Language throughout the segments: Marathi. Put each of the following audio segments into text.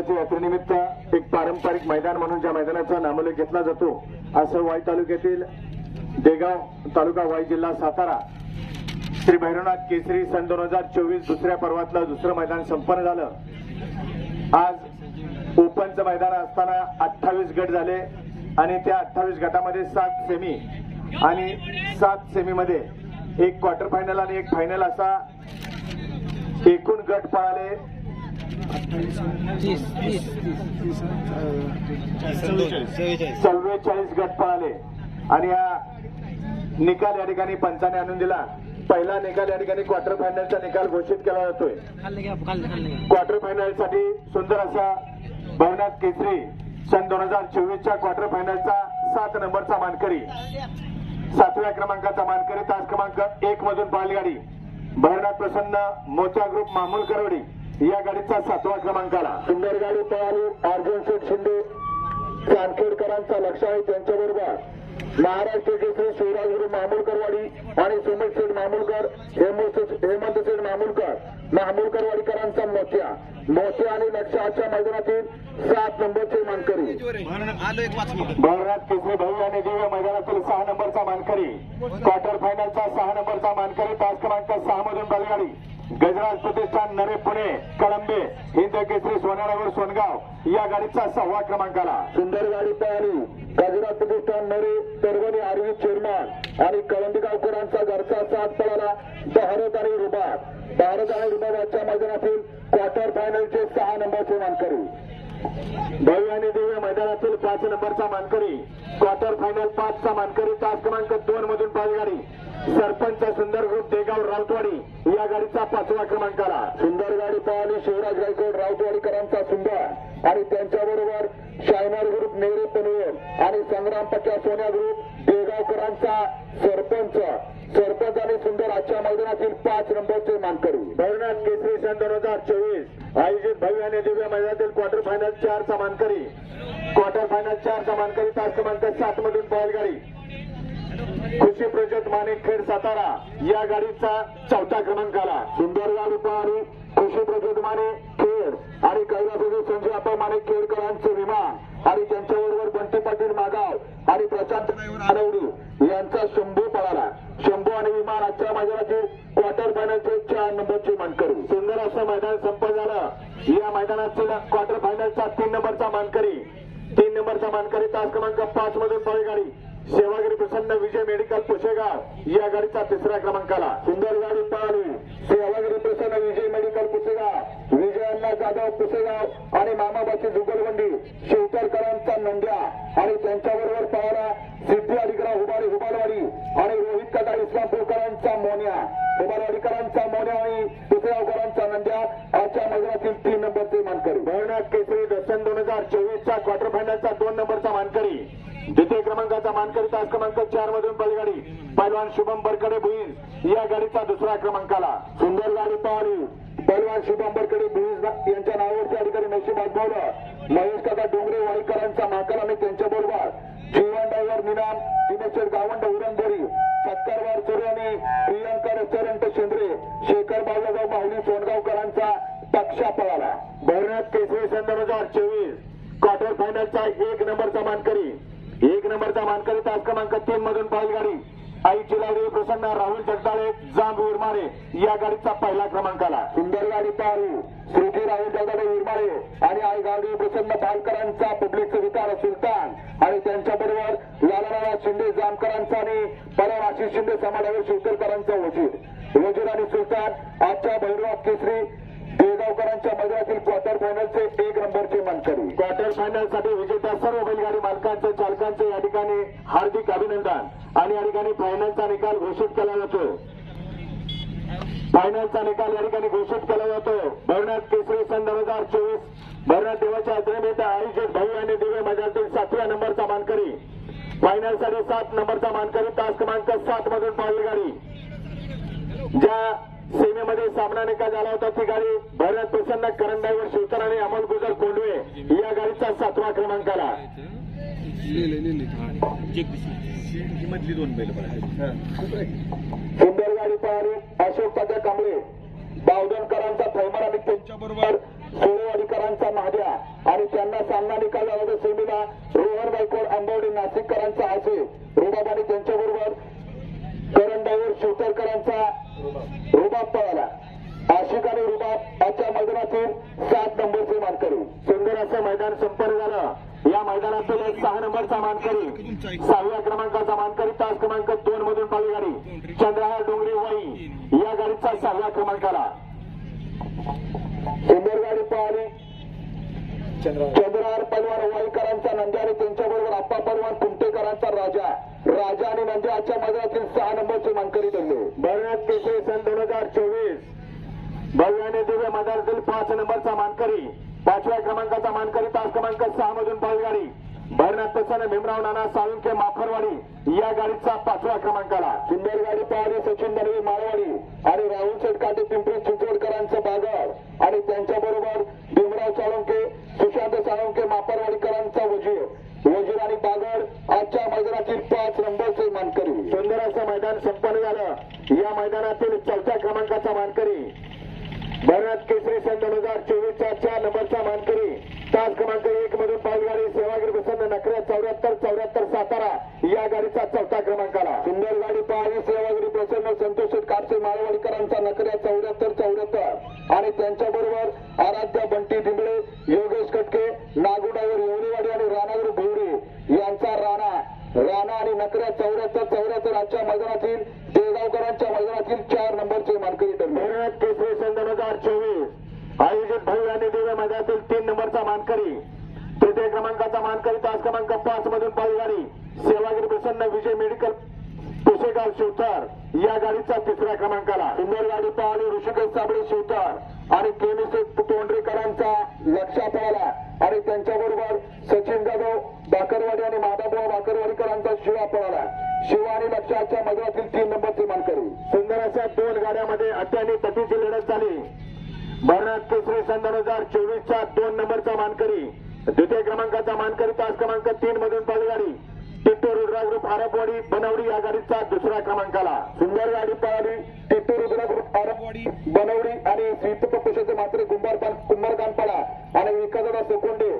देवाच्या यात्रेनिमित्त एक पारंपरिक मैदान म्हणून ज्या मैदानाचा नामोल्लेख घेतला जातो असं वाई तालुक्यातील देगाव तालुका वाई जिल्हा सातारा श्री भैरवनाथ केसरी सन दोन हजार चोवीस दुसऱ्या पर्वातलं दुसरं मैदान संपन्न झालं. आज ओपनचं मैदान असताना अठ्ठावीस गट झाले आणि त्या अठ्ठावीस गटामध्ये सात सेमी आणि सात सेमीमध्ये एक क्वार्टर फायनल आणि एक फायनल असा एकूण गट पळाले. चव्वेचाळीस गट पळाले. आणि हा निकाल या ठिकाणी पंचाने आणून दिला. पहिला निकाल या ठिकाणी क्वार्टर फायनलचा निकाल घोषित केला जातोय. क्वार्टर फायनलसाठी सुंदर असा भवनाथ केसरी सन दोन हजार चोवीसच्या क्वार्टर फायनलचा सात नंबरचा मानकरी. सातव्या क्रमांकाचा मानकरी तास क्रमांक एक मधून पाळगाडी भैरनाथ प्रसन्न मोत्या ग्रुप मामूल करवडी. या गाडीचा सातवा क्रमांकाला. सुंदर गाडी पळाली अर्जुन शेठ शिंदे चांदखेडकरांचा लक्ष आहे त्यांच्याबरोबर. महाराष्ट्र केसरी शिवराजगुरू मामूलकरवाडी आणि सुमित शेठ मामूलकर हेमंत शेठ मामूलकर. मामूलकरवाडीकरांचा मोत्या. मोत्या आणि लक्षाच्या मैदानातील सात नंबरचे मानकरी. आलो पाच भरनाथ केसरी भाऊ आणि दिव्य मैदानातील सहा नंबरचा मानकरी. क्वार्टर फायनलचा सहा नंबरचा मानकरी. तास क्रमांक सहा मधून बैलगाडी. गजराज प्रतिष्ठान नरे पुणे कळंबे हिंद केसरी सोनारावर सोनगाव या गाडीचा सहावा क्रमांक आला सुंदर गाडी तयारी गजराज प्रतिष्ठान नरे परभणी आरवी चेअरमॅन आणि कळंबी गावकरांचा घरचा साथ पळाला भारत आणि रुबाब. भारत आणि रुबाबाच्या मैदानातील क्वार्टर फायनलचे सहा नंबरचे मानकरी. भव्य आणि दिव्य मैदानातील पाच नंबरचा मानकरी क्वार्टर फायनल पाचचा मानकरी तास क्रमांक दोन मधून पाच गाडी सरपंच सुंदर ग्रुप देगाव राऊतवाडी या गाडीचा पाचवा क्रमांकाला. सुंदर गाडी पळाली शिवराज गायकवाड राऊतवाडीकरांचा सुंदर. आणि त्यांच्याबरोबर शायनर ग्रुप नेरे पनवेल आणि संग्राम पक्या सोन्या ग्रुप देगावकरांचा सरपंच. सरपंच आणि सुंदर आजच्या मैदानातील पाच नंबरचे मानकरी. भैरनाथ केसरी सन दोन हजार चोवीस. आयोजित भव्य आणि दिव्य मैदानातील क्वार्टर फायनल चार समानकरी. क्वार्टर फायनल चार समानकरी तास क्रमांक सात मधून बैलगाडी कृषी प्रोजेक्ट माणिक खेड सातारा. या गाडीचा चौथा क्रमांक आला. गाडी रुपारी कृषी प्रोजेक्ट माने खेड. आणि कैलासजी संजय आपा माने खेडकरांचे विमा आणि त्यांच्याबरोबर बंटी पाटील मागाव आणि प्रशांत आनवडी यांचा शंभू पळाला. शंभू आणि विमान आजच्या मैदानातील क्वार्टर फायनल झालं या क्वार्टर फायनलचा तीन नंबरचा मानकरी. तीन नंबरचा मानकरी तास क्रमांक पाच मधून पळगाडी सेवागिरी प्रसन्न विजय मेडिकल पुसेगाव या गाडीचा तिसऱ्या क्रमांकाला. सुंदर गाडी पळाली सेवागिरी प्रसन्न विजय मेडिकल पुसेगाव विजय अण्णा जाधव पुसेगाव आणि मामाबाची जुगलबंडी शिवतरकरांचा नंद्या आणि त्यांच्याबरोबर पळाला सिद्धी अलिकरा हुबारी हुबालवाडी आणि रोहित कदा इस्लामपूरकरांचा मोन्या. हुबालवाडीकरांचा मोन्या आणि पुसेगाव मानकरी तास क्रमांक चार मधून बैलगाडी. पैलवान शुभम बरकडे भुईज या गाडीचा दुसऱ्या क्रमांकाला. सुंदर गाडी पाहली. पैलवान शुभम बरकडे भुईज यांच्या नावावर अधिकारी नशीब आठवलं महेश काका डोंगरे वाईकरांचा माकर आणि त्यांच्या बरोबर. जीवन डायव्हर निनाम दिनेश्वर गावंड उरणबोरी सत्कारवार चोरे आणि प्रियंका रेस्टॉरंट शेंद्रे शेखर बाबूगाव माऊली सोनगावकरांचा पक्षा पळाला. भरण्यात केसरी सन दोन हजार चोवीस. क्वार्टर फायनलचा एक नंबरचा मानकरी. एक नंबरचा मानकरी तास क्रमांक तीन मधून बैलगाडी आई चिलारी प्रसन्न राहुल जगदाळे जांब विरमारे या गाडीचा पहिला क्रमांक आला सुंदर गाडी पाहू. श्रीजी राहुल जगदाळे विरमारे आणि आई गाडी प्रसन्न बालकरांचा पब्लिक विकार सुलतान. आणि त्यांच्या बरोबर लालाराव शिंदे जामकरांचा आणि परम आशिष शिंदे समाजावर शिवकरकरांचा वजीर वजीर आणि सुलतान आजच्या भैरवा केसरी बेळगावकरांच्या मैदानातील क्वार्टर फायनलचे एक नंबरचे मानकरी. क्वार्टर फायनलसाठी विजेत्या सर्व बैलगाडी मालकांचे चालकांचे या ठिकाणी हार्दिक अभिनंदन. आणि या ठिकाणी फायनलचा निकाल घोषित केला जातो. फायनलचा निकाल या ठिकाणी घोषित केला जातो. भरनाथ केसरी सन दोन हजार चोवीस भरनाथ देवाच्या यात्रेनिमित्त आयोजित भाऊ आणि दिव्य मैदानातील सातव्या नंबरचा मानकरी. फायनलसाठी सात नंबरचा मानकरी तास क्रमांक सात मधून पाहिली गाडी ज्या सीमेमध्ये सामना निकाल झाला होता. ती गाडी भरत प्रसन्न करंडाईवर शिवतर आणि अमोल गुजर कोंडवे या गाडीचा सातवा क्रमांक आला. सुंदर गाडी पळाली अशोक तात्या कांबळे. बावधनकरांचा थैमार आणि त्यांच्याबरोबर सोळेवाडीकरांचा महाद्या सामना निकाल या मैदानातील एक सहा नंबरचा मानकरी. सहाव्या क्रमांकाचा मानकरी तास क्रमांक दोन मधून पाळी गाडी चंद्रहार डोंगरी वाई या गाडीचा सहाव्या क्रमांकाला. सुंदर गाडी पळाली चंद्रहार पलवार वाईकरांचा नंद्या तसं भीमराव नाना साळुंके माफरवाडी या गाडीचा पाचव्या क्रमांकाला सुंदर गाडी पाहिली सचिन दनवे माळवाडी आणि राहुल शेटकाटे पिंपरी चिंचवडकरांचं बागड आणि त्यांच्याबरोबर भीमराव साळुंके सुशांत साळुंके मापरवाडीकरांचा वजीर. वजीर आणि बागड आजच्या मैदानातील पाच नंबरचे मानकरी. सुंदर असं मैदान संपन्न झालं. या मैदानातील चौथ्या क्रमांकाचा मानकरी भरत केसरी सन दोन हजार चोवीसच्या चार नंबरचा मानकरी तास क्रमांक एक मधून पालगाडी सेवागिरी प्रसन्न नकऱ्या चौऱ्याहत्तर चौऱ्याहत्तर सातारा या गाडीचा चौथा क्रमांकाला सुंदर गाडी पाहणी सेवागिरी प्रसन्न संतोष कापसे माळवाडीकरांचा नकऱ्या चौऱ्याहत्तर चौऱ्याहत्तर. आणि त्यांच्या बरोबर आराध्या बंटी दिंबळे योगेश कटके नागुडावर येवलेवाडी आणि राणावर भोवरे यांचा राणा. राणा आणि नकऱ्या चौऱ्याहत्तर चौऱ्याहत्तर आजच्या मैदानातील देगावकरांच्या मैदानातील चार नंबरचे मानकरी ठरले केसरी सन दोन हजार चोवीस आयोजित भव्य आणि दिव्य मैदानातील तीन नंबरचा मानकरी तृतीय क्रमांकाचा मानकरी तास क्रमांक पाच मधून पाळी गाडी सेवागिरी प्रसन्न विजय मेडिकल पुसेगाव शिवतार या गाडीचा तिसऱ्या क्रमांकाला सुंदर गाडी पाहणी ऋषिकेश साबळे शिवतार आणि केमिस्ट तोंडरेकरांचा लक्षा पळाला आणि त्यांच्याबरोबर सचिन जाधव बाकरवाडी आणि माधवराव बाकरवाडीकरांचा शिवा पळाला. शिवा आणि लक्षाच्या मैदानातील तीन नंबरचे मानकरी सुंदर अशा दोन गाड्यामध्ये अत्याने तटीची लढत झाली. भरणात केसरी सन दोन हजार चोवीसच्या दोन नंबरचा मानकरी. द्वितीय क्रमांकाचा मानकरी तास क्रमांक तीन मधून पालगाडी. गाडी रुद्रा ग्रुप आरपवाडी बनवडी या गाडीचा दुसऱ्या क्रमांकाला. सुंदर गाडी पळाली. टिट्टू रुद्रा ग्रुप आरपवाडी बनवडी आणि श्रीतप पुषाचे मात्र कुंभार कुंभारकांपाडा आणि विकासदा सोकोंडे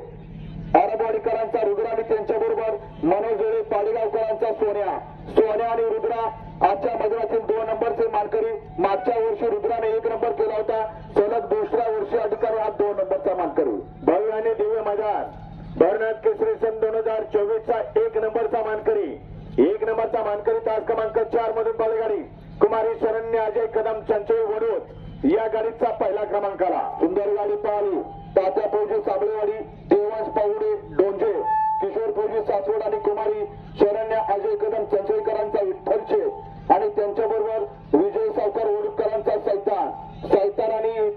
आरबवाडीकरांचा रुद्रा आणि त्यांच्याबरोबर मनोज जोळे पाडेगावकरांचा सोन्या. सोन्या आणि रुद्रा आजच्या मजुरातील दोन नंबरचे मानकरी. मागच्या वर्षी रुद्राने एक नंबर या गाडीचा पहिला क्रमांकाला सुंदर गाडी पळाली तात्या फौजी साबळेवाडी देवास पावडे डोंजे किशोर फौजी सासवड आणि कुमारी शरण्य अजय कदम चंचोईकरांचा विठ्ठलचे आणि त्यांच्याबरोबर विजय सावकार ओडकरांचा सैतान. सैतान आणि